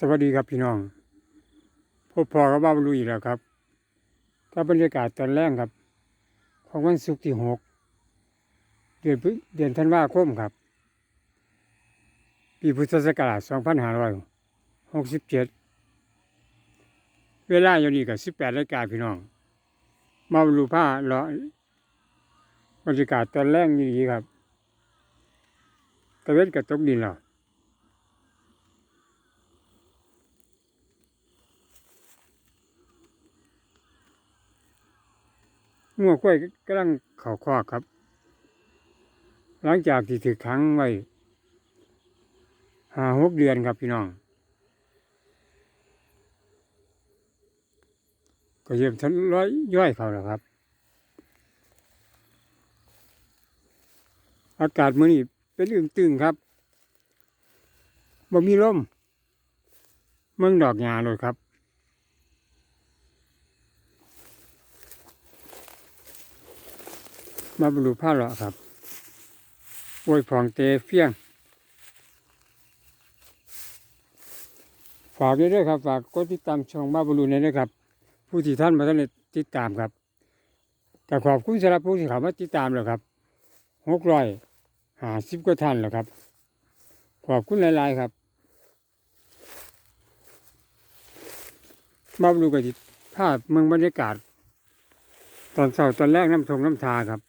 สวัสดีครับพี่น้องพบพอกับบ้าบลุยแล้วครับกับบรรยากาศตอนแรกครับ ของวันศุกร์ที่หกเดือนพฤเดือนธันวาคมครับ ปีพุทธศักราช2567เวลาอยู่นี่กับ18นาฬิกาพี่น้อง มาบรูผ้าเลาะบรรยากาศตอนแรกนี่ครับตะเวนกับตกดินแล้ว งัวกล้วยกำลังเข่าคอครับ หลังจากที่ถือขังไว้หาหกเดือนครับพี่น้อง ก็เยี่ยมทันร้อยย่อยเขาแล้วครับ อากาศมื้อนี้เป็นอึงตึงครับบ่มีลมเมืองดอกหญ้าเลยครับ มาบรรลุผ้าเลาะครับอวยผองเตเฟียง ฝากด้วยด้วยครับ ฝากกดติดตามช่องบ้าบรรลุนี้ด้วยครับ ผู้ที่ท่านมาท่านติดตามครับแต่ขอบคุณสำหรับผู้ที่เขามาติดตามแล้วครับหกร้อยหาสิบกว่าท่านแล้วครับ ขอบคุณหลาย ๆ ครับบ้าบรรลุกับภาพเมืองบรรยากาศ ตอนเช้าตอนแรกน้ำทงน้ำทาครับ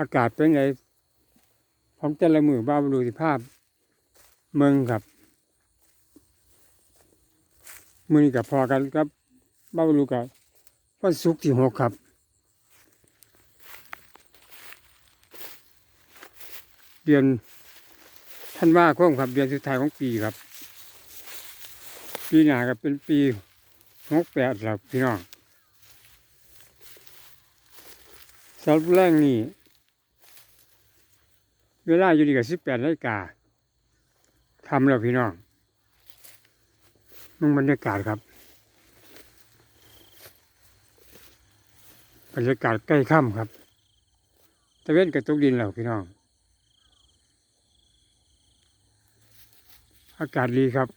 อากาศเป็นไงของแต่ละมือบ้าบรูสิภาพ เมืองครับ มือกับพอกันครับบ้าบรูกับวันศุกร์ที่หกครับเดือนท่านว่าคมครับเดือนสุดท้ายของปีครับ ปีหน้าก็เป็นปีหกแปดแล้วพี่น้องสำหรับแรงนี้ เวลาอยู่ดีกับสิบแปดนาฬิกาทำแล้วพี่น้องมึงบรรยากาศครับ บรรยากาศใกล้ค่ำครับตะเวนกับตกดินแล้วพี่น้อง อากาศดีครับ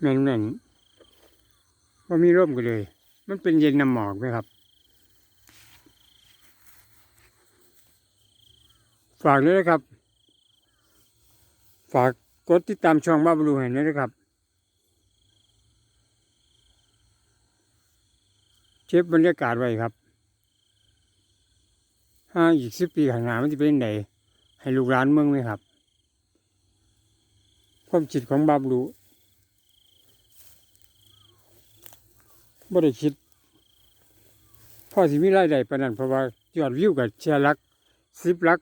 แน่นแน่นๆว่ามีร่มกันเลย มันเป็นเย็นน้ำหมอกไหมครับ ฝากด้วยนะครับ ฝากกดติดตามช่องบ้าบลูเห็นด้นะครับ เช็บบรรยากาศไว้ครับห้าอีกสิบปีข้างหน้ามันจะเป็นไหนให้ลูกหลานเมืองไหมครับความคิดของบาบลูบ่ได้คิดพ่อสิมีรายได้ปานนั้นเพราะว่ายอดวิวกับแชร์ลักสิบลัก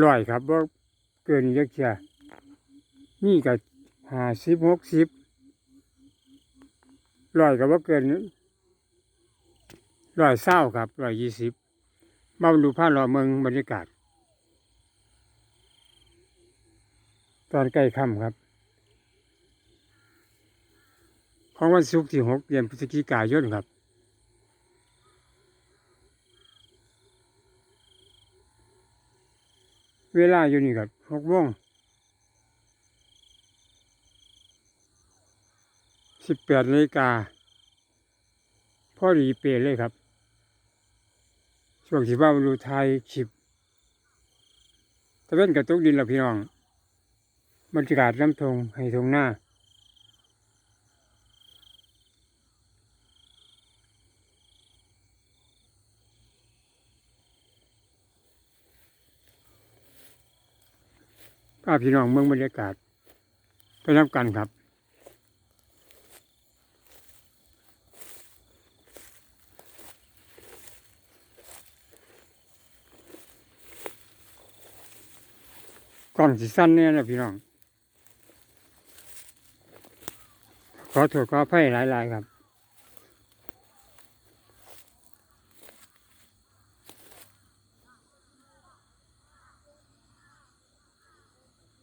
ร้อยครับว่าเกินเยอะเชียนี่ก็ห้าสิบหกสิบร้อยก็ว่าเกินร้อยเศร้าครับร้อยยี่สิบมาดูผ่านรอเมืองบรรยากาศ ตอนใกล้ค่ำครับ ของวันศุกร์ที่หกเดือนพฤศจิกายนครับ เวลาอยู่นี่ครับหกโมงสิบแปดนาฬิกาพอดีเปรเลยครับ ช่วงที่ว่าดูไทยฉิบตะเวนกับตุกดินแล้วพี่น้องบรรยากาศน้ำทงให้ทงหน้า พาพี่น้องเมืองบรรยากาศ ไปนับกันครับ กล้องสีสั้นเนี่ยนะพี่น้อง ขอโทษขออภัยหลาย ๆ ครับ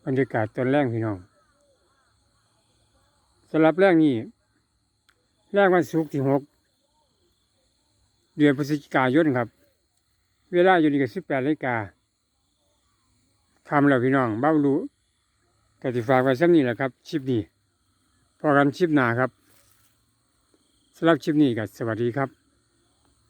รรยากาศตอนแรกพี่น้องสำหรับแรกนี้แรกวันศุกร์ที่หกเดือนพฤศจิกายนครับ เวลาอยู่นี่ก็สิบแปดนาฬิกาคำแล้วพี่น้องเบ้ารู้กติฝากไว้สักนี้แหละครับชิปนี้พอกันชิปหนาครับสำหรับชิปนี้ก็สวัสดีครับ